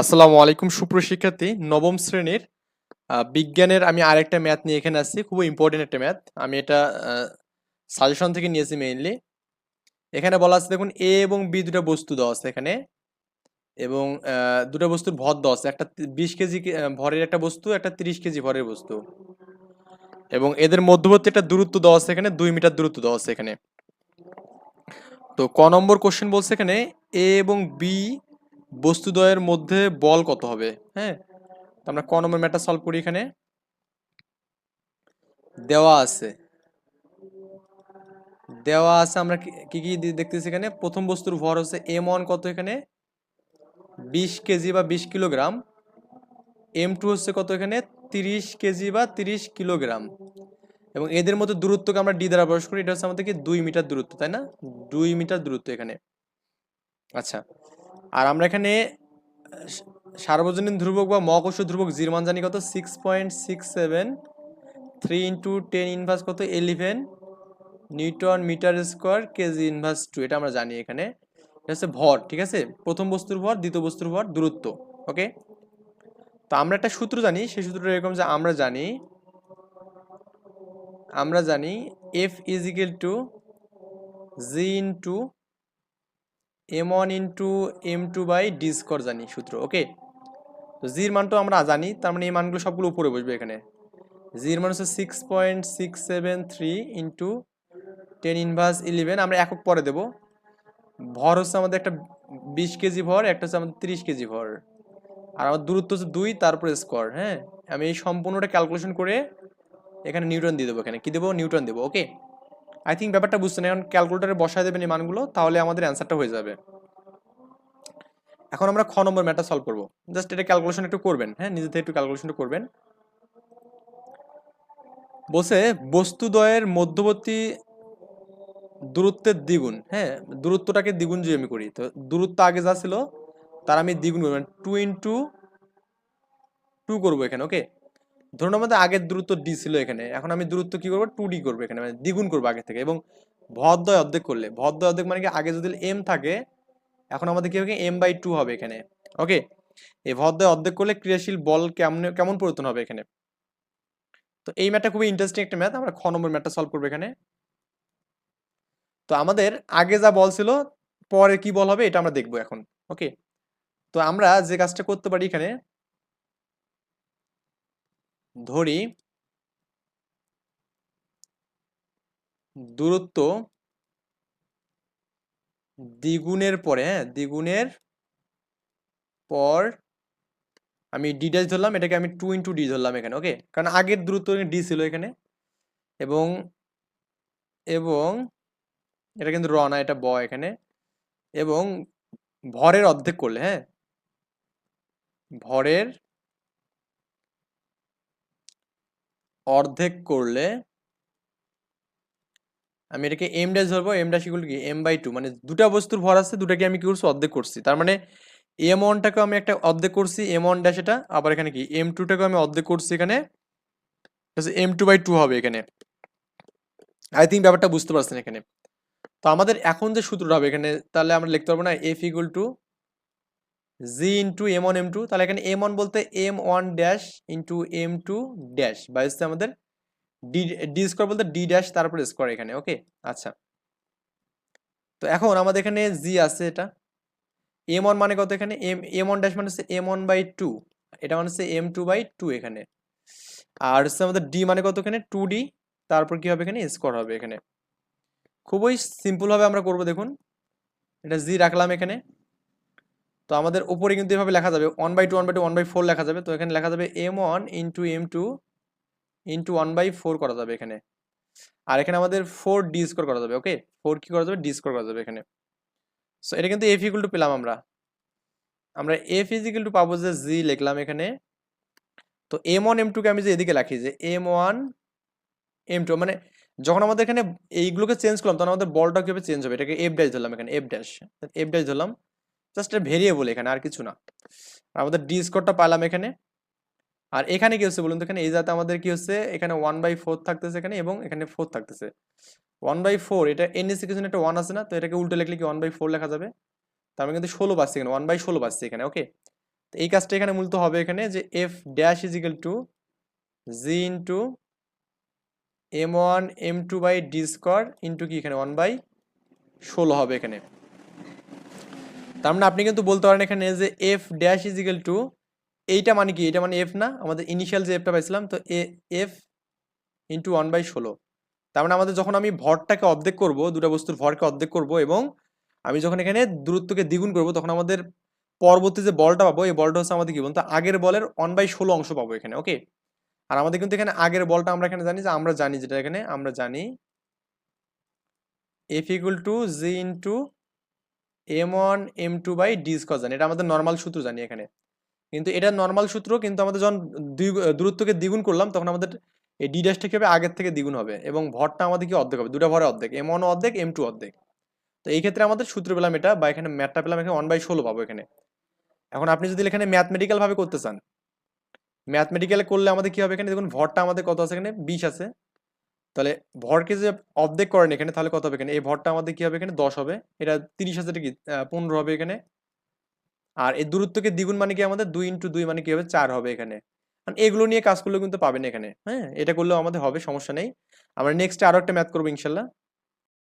আসসালামু আলাইকুম সুপ্রশিক্ষার্থী নবম শ্রেণির বিজ্ঞানের আমি আরেকটা ম্যাথ নিয়ে এখানে আসছি খুব ইম্পর্টেন্ট একটা ম্যাথ আমি এটা সাজেশন থেকে নিয়েছি মেইনলি এখানে বলা আছে, দেখুন এ এবং বি দুটো বস্তু দেওয়া আছে এখানে। এবং দুটো বস্তুর ভর দেওয়া আছে। একটা বিশ কেজি ভরের একটা বস্তু, একটা তিরিশ কেজি ভরের বস্তু। এবং এদের মধ্যবর্তী একটা দূরত্ব দেওয়া আছে এখানে, দুই মিটার দূরত্ব দেওয়া আছে এখানে। তো ক নম্বর কোশ্চেন বলছে এখানে এ এবং বি বস্তুদ্বয়ের মধ্যে বল কত হবে? হ্যাঁ? আমরা ক নম্বর ম্যাটটা সলভ করি এখানে। দেওয়া আছে। দেওয়া আছে আমরা কি কি কি দেখতেছি এখানে? প্রথম বস্তুর ভর হচ্ছে এম ওয়ান কত এখানে? বিশ কেজি বা বিশ কিলোগ্রাম। এম টু হচ্ছে কত এখানে? তিরিশ কেজি বা তিরিশ কিলোগ্রাম। এবং এদের মধ্যে দূরত্বকে আমরা ডি দ্বারা প্রকাশ করি। এটা হচ্ছে আমাদের কি? দুই মিটার দূরত্ব, তাই না? দুই মিটার দূরত্ব এখানে। আচ্ছা। আর আমরা এখানে সার্বজনীন ধ্রুবক বা মহাকর্ষ ধ্রুবক জির মান জানি কত? Six point six seven three into ten inverse কত? Eleven newton meter square KG inverse two এটা আমরা জানি এখানে। এটা হচ্ছে ভর, ঠিক আছে? প্রথম বস্তুর ভর, দ্বিতীয় বস্তুর ভর, দূরত্ব ওকে তো আমরা একটা সূত্র জানি, সেই সূত্রটা এরকম যে আমরা জানি আমরা জানি F is equal to G into M one into M two by D square জানি সূত্র ওকে তো জির মানটা আমরা জানি, তার মানে এই মানগুলো সবগুলো উপরে বসবে এখানে। জির মান হচ্ছে six point six seven three into ten inverse eleven আমরা একক পরে দেব। ভর হচ্ছে আমাদের একটা বিশ কেজি ভর, একটা হচ্ছে আমাদের তিরিশ কেজি ভর। আর আমার দূরত্ব হচ্ছে দুই, তারপরে স্কোয়ার হ্যাঁ? আমি এই সম্পূর্ণটা ক্যালকুলেশন করে এখানে নিউটন দিয়ে দেবো, এখানে কি দেবো? নিউটন দেবো ওকে আই থিঙ্ক ব্যাপারটা বুঝছেন এখন ক্যালকুলেটারে বসায় দেবেন এই মানগুলো, তাহলে আমাদের অ্যান্সারটা হয়ে যাবে। এখন আমরা খ নম্বর ম্যাটার সলভ করব। জাস্ট এটা ক্যালকুলেশন একটু করবেন হ্যাঁ? নিজে থেকে একটু ক্যালকুলেশনটা করবেন। বসে বস্তুদ্বয়ের মধ্যবর্তী দূরত্বের দ্বিগুণ হ্যাঁ? দূরত্বটাকে দ্বিগুণ যদি আমি করি, তো দূরত্ব আগে যা ছিল, তার আমি দ্বিগুণ করব। টু ইন্টু টু করব এখানে ওকে ধরুন আমাদের আগের দূরত্ব ডি ছিল এখানে, এখন আমি দূরত্ব কি করব? টু ডি করব এখানে মানে দ্বিগুণ করব আগে থেকে এবং ভরদ্বয় অর্ধেক করলে। ভরদ্বয় অর্ধেক মানে কি? আগে যদি এম থাকে, এখন আমাদের কি হবে? এম বাই টু হবে এখানে। ওকে এই ভরদ্বয় অর্ধেক করলে ক্রিয়াশীল বল কেমন কেমন পরিবর্তন হবে এখানে? তো এই ম্যাথটা খুবই ইন্টারেস্টিং একটা ম্যাথ, আমরা খ নম্বর ম্যাথটা সলভ করব এখানে। তো আমাদের আগে যা বল ছিল, পরে কি বল হবে? এটা আমরা দেখব এখন। ওকে তো আমরা যে কাজটা করতে পারি এখানে ধরি দূরত্ব দ্বিগুণের পরে হ্যাঁ দ্বিগুণের পর আমি ডি ড্যাশ ধরলাম, এটাকে আমি টু ইন্টু ডি ধরলাম এখানে ওকে কারণ আগের দূরত্ব ডি ছিল এখানে। এবং এবং এটা কিন্তু র না, এটা ব এখানে। এবং ভরের অর্ধেক করলে হ্যাঁ? ভরের অর্ধেক করলে আমি এটাকে এম ড্যাশ ধরবো এম ড্যাশ ইকুয়াল কি? এম বাই টু মানে দুটা বস্তুর ভর আছে, দুটাকে আমি কি করছি? অর্ধেক করছি। তার মানে এম ওয়ানটাকে আমি একটা অর্ধেক করছি এম ওয়ান ড্যাশ এটা, আবার এখানে কি? এম টুটাকে আমি অর্ধেক করছি এখানে এম টু বাই টু হবে এখানে। আই থিঙ্ক ব্যাপারটা বুঝতে পারছেন এখানে। তো আমাদের এখন যে সূত্রটা হবে এখানে, তাহলে আমরা লিখতে পারব না F equal to G into M one M two তাহলে এখানে এম ওয়ান বলতে M one dash into M two dash বা হচ্ছে আমাদের ডি ডি স্কোয়ার বলতে ডি ড্যাশ তারপর স্কোয়ার এখানে ওকে আচ্ছা। তো এখন আমাদের এখানে জি আছে এটা। এম ওয়ান মানে কত এখানে? এম এম ওয়ান ড্যাশ মানে হচ্ছে এম ওয়ান বাই টু এটা মানে হচ্ছে এম টু বাই টু এখানে। আর হচ্ছে আমাদের ডি মানে কত এখানে? টু ডি তারপর কি হবে এখানে? স্কোয়ার হবে এখানে। খুবই সিম্পলভাবে আমরা করব দেখুন। এটা জি রাখলাম এখানে। তো আমাদের উপরে কিন্তু এভাবে লেখা যাবে one by two one by two one by four লেখা যাবে। তো এখানে লেখা যাবে M one into M two into one by four করা যাবে এখানে। আর এখানে আমাদের ফোর ডি স্কোর করা যাবে ওকে ফোর কি করা যাবে? ডি স্কোর করা যাবে এখানে। সো এটা কিন্তু এফ ইকুয়াল টু পেলাম আমরা। আমরা এফ ইজ ইকুয়াল টু পাবো যে জি লিখলাম এখানে। তো এম ওয়ান এম টুকে আমি যে এদিকে রাখি, যে এম ওয়ান এম টু মানে যখন আমাদের এখানে এইগুলোকে চেঞ্জ করলাম, তখন আমাদের বলটা কীভাবে চেঞ্জ হবে? এটাকে এফ ড্যাশ ধরলাম এখানে এফ ড্যাশ এফ ড্যাশ ধরলাম। জাস্ট ভেরিয়েবল এখানে, আর কিছু না। আমাদের ডি স্কোরটা পাইলাম এখানে। আর এখানে কি হচ্ছে বলুন তো, এখানে এই যাতে আমাদের কি হচ্ছে, এখানে ওয়ান বাই ফোর থাকতেছে এখানে এবং এখানে ফোর থাকতেছে। ওয়ান বাই ফোর এটা এন এস কিছু একটা ওয়ান আছে না, তো এটাকে উল্টো লিখলে কি ওয়ান বাই ফোর লেখা যাবে? তার মানে কিন্তু ষোলো পাচ্ছি এখানে ওয়ান বাই ষোলো পাচ্ছি এখানে ওকে তো এই কাজটা এখানে মূলত হবে এখানে যে F dash is equal to G into M one M two by D square into কি এখানে ওয়ান বাই ষোলো হবে এখানে। তার মানে আপনি কিন্তু বলতে পারেন এখানে যে F dash is equal to এইটা মানে কি? এটা মানে এফ না? আমাদের ইনিশিয়াল যে এফটা পাইছিলাম, তো A F into one by ষোলো। তার মানে আমাদের যখন আমি ভরটাকে অর্ধেক করব, দুটো বস্তুর ভরকে অর্ধেক করব এবং আমি যখন এখানে দূরত্বকে দ্বিগুণ করব, তখন আমাদের পরবর্তী যে বলটা পাবো, এই বলটা হচ্ছে আমাদের কি বলতো? আগের বলের ওয়ান বাই ষোলো অংশ পাবো এখানে ওকে আর আমাদের কিন্তু এখানে আগের বলটা আমরা এখানে জানি যে আমরা জানি যেটা এখানে, আমরা জানি F equal to G into M one M two by D square জানি, এটা আমাদের নর্মাল সূত্র জানি এখানে। কিন্তু এটা নর্মাল সূত্র, কিন্তু আমাদের যখন দূরত্বকে দ্বিগুণ করলাম, তখন আমাদের এই ডি ড্যাশটা কি হবে? আগের থেকে দ্বিগুণ হবে। এবং ভরটা আমাদের কি অর্ধেক হবে? দুটা ভরে অর্ধেক। এম ওয়ান অর্ধেক এম টু অর্ধেক। তো এই ক্ষেত্রে আমাদের সূত্র পেলাম এটা, বা এখানে ম্যাথটা পেলাম, এখানে ওয়ান বাই ষোলো পাবো এখানে। এখন আপনি যদি এখানে ম্যাথমেটিক্যাল ভাবে করতে চান ম্যাথমেটিক্যালে করলে আমাদের কি হবে এখানে? দেখুন, ভরটা আমাদের কত আছে এখানে? বিশ আছে। তাহলে ভরকে যে অর্ধেক করেন এখানে, তাহলে কত হবে এখানে? এই ভরটা আমাদের কি হবে এখানে? দশ হবে। এটা তিরিশ হাজার কি? পনেরো হবে এখানে। আর এই দূরত্বকে দ্বিগুণ মানে কি আমাদের? দুই ইন্টু দুই মানে কি হবে? চার হবে এখানে। এগুলো নিয়ে কাজ করলেও কিন্তু পাবেন এখানে। হ্যাঁ এটা করলেও আমাদের হবে, সমস্যা নেই। আমরা নেক্সট আরও একটা ম্যাথ করব ইনশাল্লাহ।